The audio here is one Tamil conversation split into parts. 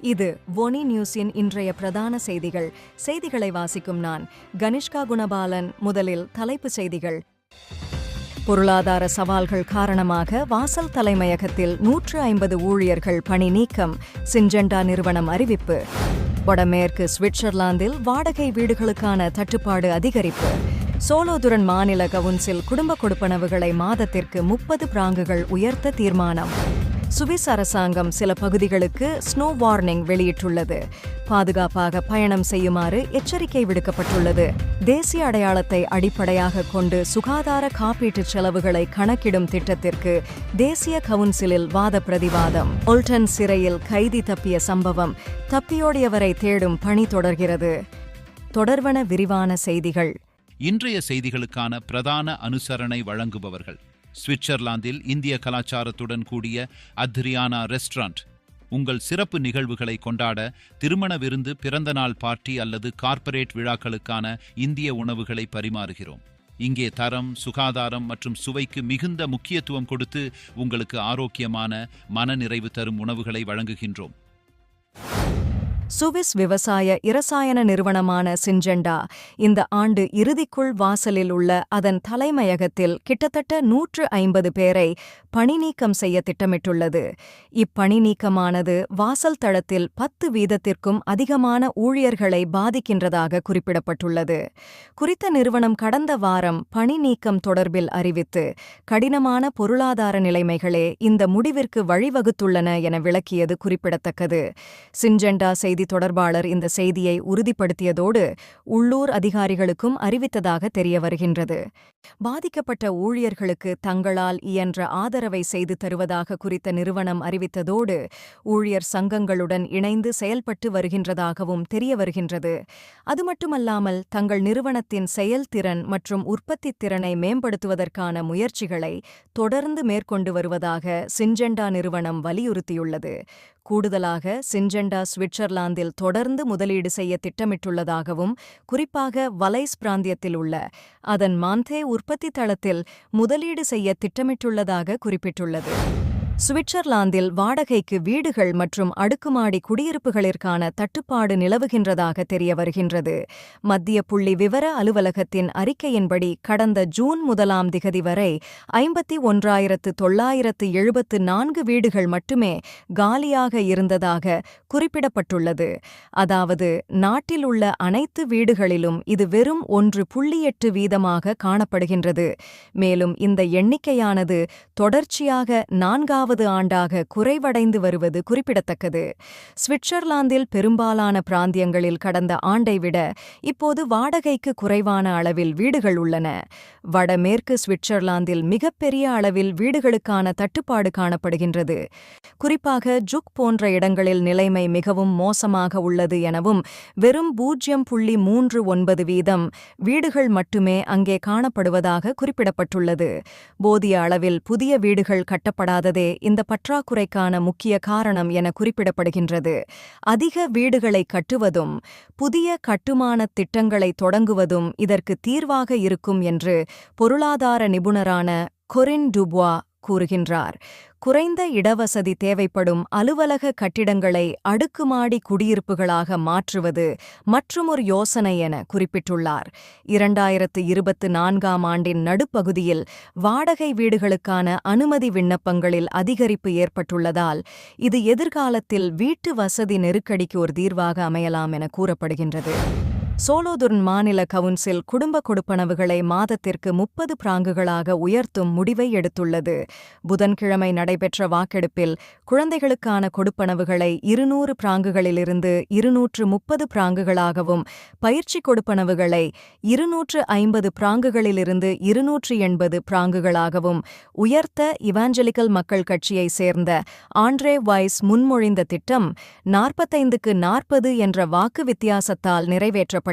இது ஒனி நியூஸின் இன்றைய பிரதான செய்திகள். செய்திகளை வாசிக்கும் நான் கனிஷ்கா குணபாலன். முதலில் தலைப்புச் செய்திகள். பொருளாதார சவால்கள் காரணமாக வாசல் தலைமையகத்தில் நூற்று ஐம்பது ஊழியர்கள் பணி நீக்கம். சிஞ்செண்டா நிறுவனம் அறிவிப்பு. வடமேற்கு சுவிட்சர்லாந்தில் வாடகை வீடுகளுக்கான தட்டுப்பாடு அதிகரிப்பு. சோலோதுரன் மாநில கவுன்சில் குடும்ப கொடுப்பனவுகளை மாதத்திற்கு முப்பது பிராங்குகள் உயர்த்த தீர்மானம். சுவிஸ் அரசாங்கம் சில பகுதிகளுக்கு ஸ்னோ வார்னிங் வெளியிட்டுள்ளது. பாதுகாப்பாக பயணம் செய்யுமாறு எச்சரிக்கை விடுக்கப்பட்டுள்ளது. தேசிய அடையாளத்தை அடிப்படையாக கொண்டு சுகாதார காப்பீட்டுச் செலவுகளை கணக்கிடும் திட்டத்திற்கு தேசிய கவுன்சிலில் வாத பிரதிவாதம் ஒல்டன் சிறையில் கைதி தப்பிய சம்பவம் தப்பியோடியவரை தேடும் பணி தொடர்கிறது. தொடர்வன விரிவான செய்திகள். இன்றைய செய்திகளுக்கான பிரதான அனுசரணை வழங்குபவர்கள் சுவிட்சர்லாந்தில் இந்திய கலாச்சாரத்துடன் கூடிய அத்ரியானா ரெஸ்டாரண்ட். உங்கள் சிறப்பு நிகழ்வுகளை கொண்டாட திருமண விருந்து பிறந்தநாள் பார்ட்டி அல்லது கார்ப்பரேட் விழாக்களுக்கான இந்திய உணவுகளை பரிமாறுகிறோம். இங்கே தரம் சுகாதாரம் மற்றும் சுவைக்கு மிகுந்த முக்கியத்துவம் கொடுத்து உங்களுக்கு ஆரோக்கியமான மனநிறைவு தரும் உணவுகளை வழங்குகின்றோம். சுவிஸ் விவசாய இரசாயன நிறுவனமான சிஞ்செண்டா இந்த ஆண்டு இறுதிக்குள் வாசலில் உள்ள அதன் தலைமையகத்தில் கிட்டத்தட்ட நூற்று ஐம்பது பேரை பணி நீக்கம் செய்ய திட்டமிட்டுள்ளது. இப்பணி நீக்கமானது வாசல் தளத்தில் பத்து வீதத்திற்கும் அதிகமான ஊழியர்களை பாதிக்கின்றதாக குறிப்பிடப்பட்டுள்ளது. குறித்த நிறுவனம் கடந்த வாரம் பணி நீக்கம் தொடர்பில் அறிவித்து கடினமான பொருளாதார நிலைமைகளே இந்த முடிவிற்கு வழிவகுத்துள்ளன என விளக்கியது குறிப்பிடத்தக்கது. சிஞ்செண்டா செய்தி தொடர்பாளர் இந்த செய்தியை உறுதிப்படுத்தியதோடு உள்ளூர் அதிகாரிகளுக்கும் அறிவித்ததாக தெரிய வருகின்றது. பாதிக்கப்பட்ட ஊழியர்களுக்கு தங்களால் இயன்ற ஆதரவை செய்து தருவதாக குறித்த நிறுவனம் அறிவித்ததோடு ஊழியர் சங்கங்களுடன் இணைந்து செயல்பட்டு வருகின்றதாகவும் தெரிய வருகின்றது. அது மட்டுமல்லாமல் தங்கள் நிறுவனத்தின் செயல்திறன் மற்றும் உற்பத்தி திறனை மேம்படுத்துவதற்கான முயற்சிகளை தொடர்ந்து மேற்கொண்டு வருவதாக சிஞ்செண்டா நிறுவனம் வலியுறுத்தியுள்ளது. கூடுதலாக சின்ஜெண்டா சுவிட்சர்லாந்தில் தொடர்ந்து முதலீடு செய்ய திட்டமிட்டுள்ளதாகவும் குறிப்பாக வலைஸ் பிராந்தியத்தில் உள்ள அதன் மாந்தே உற்பத்தி தளத்தில் முதலீடு செய்ய திட்டமிட்டுள்ளதாக குறிப்பிட்டுள்ளது. சுவிட்சர்லாந்தில் வாடகைக்கு வீடுகள் மற்றும் அடுக்குமாடி குடியிருப்புகளிற்கான தட்டுப்பாடு நிலவுகின்றதாக தெரிய வருகின்றது. மத்திய புள்ளி விவர அலுவலகத்தின் அறிக்கையின்படி கடந்த ஜூன் முதலாம் திகதி வரை ஐம்பத்தி ஒன்றாயிரத்து தொள்ளாயிரத்து எழுபத்து நான்கு வீடுகள் மட்டுமே காலியாக இருந்ததாக குறிப்பிடப்பட்டுள்ளது. அதாவது நாட்டில் உள்ள அனைத்து வீடுகளிலும் இது வெறும் ஒன்று புள்ளி எட்டு வீதமாக காணப்படுகின்றது. மேலும் இந்த எண்ணிக்கையானது தொடர்ச்சியாக நான்காவது மூன்றாவது ஆண்டாக குறைவடைந்து வருவது குறிப்பிடத்தக்கது. சுவிட்சர்லாந்தில் பெரும்பாலான பிராந்தியங்களில் கடந்த ஆண்டை விட இப்போது வாடகைக்கு குறைவான அளவில் வீடுகள் உள்ளன. வடமேற்கு சுவிட்சர்லாந்தில் மிகப்பெரிய அளவில் வீடுகளுக்கான தட்டுப்பாடு காணப்படுகின்றது. குறிப்பாக ஜுக் போன்ற இடங்களில் நிலைமை மிகவும் மோசமாக உள்ளது எனவும் வெறும் பூஜ்ஜியம் புள்ளி மூன்று ஒன்பது வீதம் வீடுகள் மட்டுமே அங்கே காணப்படுவதாக குறிப்பிடப்பட்டுள்ளது. போதிய அளவில் புதிய வீடுகள் கட்டப்படாததே இந்த பற்றாக்குறைக்கான முக்கிய காரணம் என குறிப்பிடப்படுகின்றது. அதிக வீடுகளை கட்டுவதும் புதிய கட்டுமானத் திட்டங்களை தொடங்குவதும் இதற்கு தீர்வாக இருக்கும் என்று பொருளாதார நிபுணரான கொரின் டுபுவா கூறுகின்றார். குறைந்த இடவசதி தேவைப்படும் அலுவலக கட்டிடங்களை அடுக்குமாடி குடியிருப்புகளாக மாற்றுவது மற்றுமொரு யோசனை என குறிப்பிட்டுள்ளார். இரண்டாயிரத்து இருபத்து நான்காம் ஆண்டின் நடுப்பகுதியில் வாடகை வீடுகளுக்கான அனுமதி விண்ணப்பங்களில் அதிகரிப்பு ஏற்பட்டுள்ளதால் இது எதிர்காலத்தில் வீட்டு வசதி நெருக்கடிக்கு ஒரு தீர்வாக அமையலாம் என கூறப்படுகின்றது. சோலோதுர்ன் மாநில கவுன்சில் குடும்ப கொடுப்பனவுகளை மாதத்திற்கு முப்பது பிராங்குகளாக உயர்த்தும் முடிவை எடுத்துள்ளது. புதன்கிழமை நடைபெற்ற வாக்கெடுப்பில் குழந்தைகளுக்கான கொடுப்பனவுகளை இருநூறு பிராங்குகளிலிருந்து இருநூற்று முப்பது பிராங்குகளாகவும் பயிற்சி கொடுப்பனவுகளை இருநூற்று ஐம்பது பிராங்குகளிலிருந்து இருநூற்று எண்பது பிராங்குகளாகவும் உயர்த்த இவாஞ்சலிக்கல் மக்கள் கட்சியைச் சேர்ந்த ஆண்ட்ரே வைஸ் முன்மொழிந்த திட்டம் நாற்பத்தைந்துக்கு நாற்பது என்ற வாக்கு வித்தியாசத்தால் நிறைவேற்றப்பட்டது.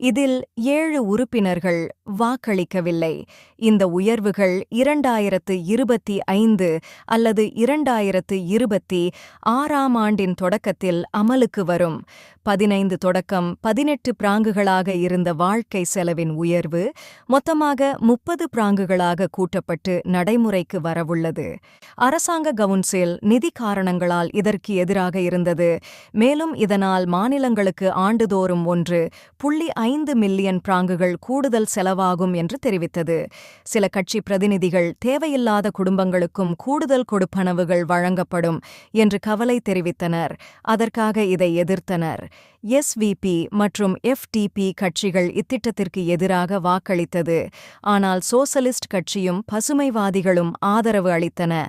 இதில் ஏழு உறுப்பினர்கள் வாக்களிக்கவில்லை. இந்த உயர்வுகள் இரண்டாயிரத்து இருபத்தி ஐந்து அல்லது இரண்டாயிரத்து இருபத்தி ஆறாம் ஆண்டின் தொடக்கத்தில் அமலுக்கு வரும். பதினைந்து தொடக்கம் பதினெட்டு பிராங்குகளாக இருந்த வாழ்க்கை செலவின் உயர்வு மொத்தமாக முப்பது பிராங்குகளாக கூட்டப்பட்டு நடைமுறைக்கு வரவுள்ளது. அரசாங்க கவுன்சில் நிதி காரணங்களால் இதற்கு எதிராக இருந்தது. மேலும் இதனால் மாநிலங்களுக்கு ஆண்டுதோறும் ஒன்று புள்ளி ஐந்து மில்லியன் பிராங்குகள் கூடுதல் செலவாகும் என்று தெரிவித்தது. சில கட்சி பிரதிநிதிகள் தேவையில்லாத குடும்பங்களுக்கும் கூடுதல் கொடுப்பனவுகள் வழங்கப்படும் என்று கவலை தெரிவித்தனர். அதற்காக இதை எதிர்த்தனர். எஸ்விபி மற்றும் எஃப்டிபி கட்சிகள் இத்திட்டத்திற்கு எதிராக வாக்களித்தது. ஆனால் சோசலிஸ்ட் கட்சியும் பசுமைவாதிகளும் ஆதரவு அளித்தன.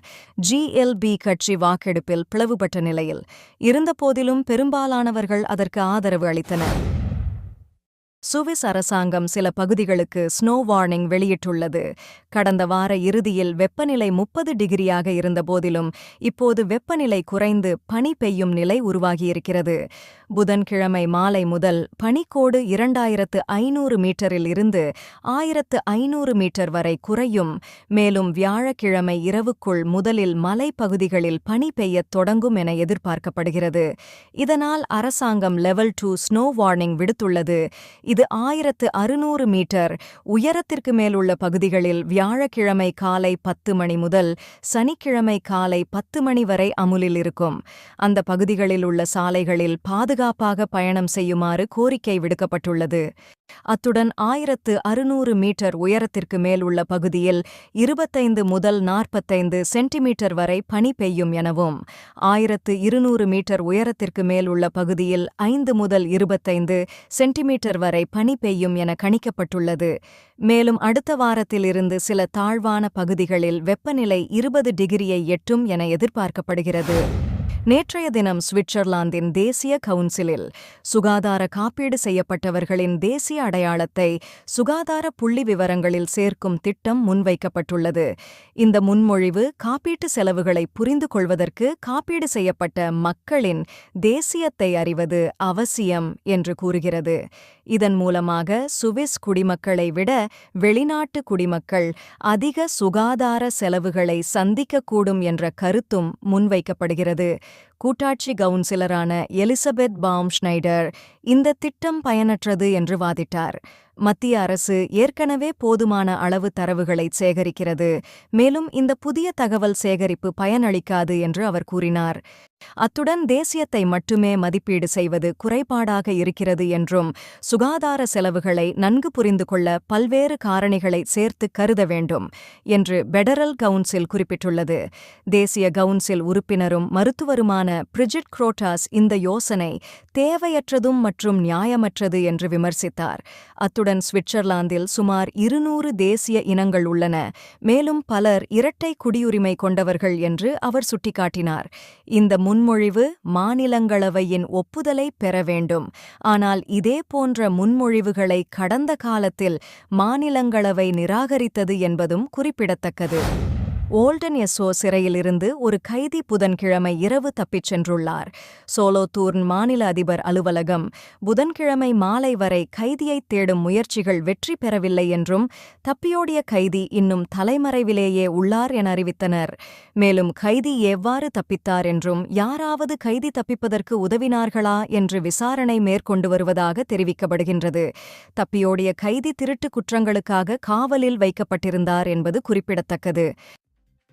ஜிஎல்பி கட்சி வாக்கெடுப்பில் பிளவுபட்ட நிலையில் இருந்தபோதிலும் பெரும்பாலானவர்கள் அதற்கு ஆதரவு அளித்தனர். சுவிஸ் அரசாங்கம் சில பகுதிகளுக்கு ஸ்னோ வார்னிங் வெளியிட்டுள்ளது. கடந்த வார இறுதியில் வெப்பநிலை முப்பது டிகிரியாக இருந்தபோதிலும் இப்போது வெப்பநிலை குறைந்து பனி பெய்யும் நிலை உருவாகியிருக்கிறது. புதன்கிழமை மாலை முதல் பனிக்கோடு இரண்டாயிரத்து ஐநூறு மீட்டரில் இருந்து ஆயிரத்து ஐநூறு மீட்டர் வரை குறையும். மேலும் வியாழக்கிழமை இரவுக்குள் முதலில் மலைப்பகுதிகளில் பனி பெய்யத் தொடங்கும் என எதிர்பார்க்கப்படுகிறது. இதனால் அரசாங்கம் லெவல் டூ ஸ்னோ வார்னிங் விடுத்துள்ளது. இது ஆயிரத்து அறுநூறு மீட்டர். உயரத்திற்கு மேலுள்ள பகுதிகளில் வியாழக்கிழமை காலை பத்து மணி முதல் சனிக்கிழமை காலை பத்து மணி வரை அமுலில் இருக்கும். அந்த பகுதிகளில் உள்ள சாலைகளில் பாதுகாப்பாக பயணம் செய்யுமாறு கோரிக்கை விடுக்கப்பட்டுள்ளது. அத்துடன் ஆயிரத்து அறுநூறு மீட்டர் உயரத்திற்கு மேல் உள்ள பகுதியில் இருபத்தைந்து முதல் நாற்பத்தைந்து சென்டிமீட்டர் வரை பனி பெய்யும் எனவும் ஆயிரத்து இருநூறு மீட்டர் உயரத்திற்கு மேல் உள்ள பகுதியில் ஐந்து முதல் இருபத்தைந்து சென்டிமீட்டர் வரை பனி பெய்யும் என கணிக்கப்பட்டுள்ளது. மேலும் அடுத்த வாரத்திலிருந்து சில தாழ்வான பகுதிகளில் வெப்பநிலை இருபது டிகிரியை எட்டும் என எதிர்பார்க்கப்படுகிறது. நேற்றைய தினம் சுவிட்சர்லாந்தின் தேசிய கவுன்சிலில் சுகாதார காப்பீடு செய்யப்பட்டவர்களின் தேசிய அடையாளத்தை சுகாதார புள்ளி விவரங்களில் சேர்க்கும் திட்டம் முன்வைக்கப்பட்டுள்ளது. இந்த முன்மொழிவு காப்பீட்டு செலவுகளை புரிந்து கொள்வதற்கு காப்பீடு செய்யப்பட்ட மக்களின் தேசியத்தை அறிவது அவசியம் என்று கூறுகிறது. இதன் மூலமாக சுவிஸ் குடிமக்களை விட வெளிநாட்டு குடிமக்கள் அதிக சுகாதார செலவுகளை சந்திக்கக்கூடும் என்ற கருத்தும் முன்வைக்கப்படுகிறது. கூட்டாட்சி கவுன்சிலரான எலிசபெத் பாம் ஷ்னைடர் இந்த திட்டம் பயனற்றது என்று வாதிட்டார். மத்திய அரசு ஏற்கனவே போதுமான அளவு தரவுகளை சேகரிக்கிறது. மேலும் இந்த புதிய தகவல் சேகரிப்பு பயனளிக்காது என்று அவர் கூறினார். அத்துடன் தேசியத்தை மட்டுமே மதிப்பீடு செய்வது குறைபாடாக இருக்கிறது என்றும் சுகாதார செலவுகளை நன்கு புரிந்து கொள்ள பல்வேறு காரணிகளை சேர்த்து கருத வேண்டும் என்று பெடரல் கவுன்சில் குறிப்பிட்டுள்ளது. தேசிய கவுன்சில் உறுப்பினரும் மருத்துவருமான பிரிஜிட் குரோட்டாஸ் இந்த யோசனை தேவையற்றதும் மற்றும் நியாயமற்றது என்று விமர்சித்தார். அத்துடன் சுவிட்சர்லாந்தில் சுமார் இருநூறு தேசிய இனங்கள் உள்ளன. மேலும் பலர் இரட்டை குடியுரிமை கொண்டவர்கள் என்று அவர் சுட்டிக்காட்டினார். இந்த முன்மொழிவு மாநிலங்களவையின் ஒப்புதலை பெற வேண்டும். ஆனால் இதே போன்ற முன்மொழிவுகளை கடந்த காலத்தில் மாநிலங்களவை நிராகரித்தது என்பதும் குறிப்பிடத்தக்கது. ஓல்டன் எஸ்ஓ சிறையிலிருந்து ஒரு கைதி புதன்கிழமை இரவு தப்பிச் சென்றுள்ளார். சோலோத்தூர்ன் மாநில அதிபர் அலுவலகம் புதன்கிழமை மாலை வரை கைதியைத் தேடும் முயற்சிகள் வெற்றி பெறவில்லை என்றும் தப்பியோடிய கைதி இன்னும் தலைமறைவிலேயே உள்ளார் என அறிவித்தனர். மேலும் கைதி எவ்வாறு தப்பித்தார் என்றும் யாராவது கைதி தப்பிப்பதற்கு உதவினார்களா? என்று விசாரணை மேற்கொண்டு வருவதாக தெரிவிக்கப்படுகின்றது. தப்பியோடிய கைதி திருட்டு குற்றங்களுக்காக காவலில் வைக்கப்பட்டிருந்தார் என்பது குறிப்பிடத்தக்கது.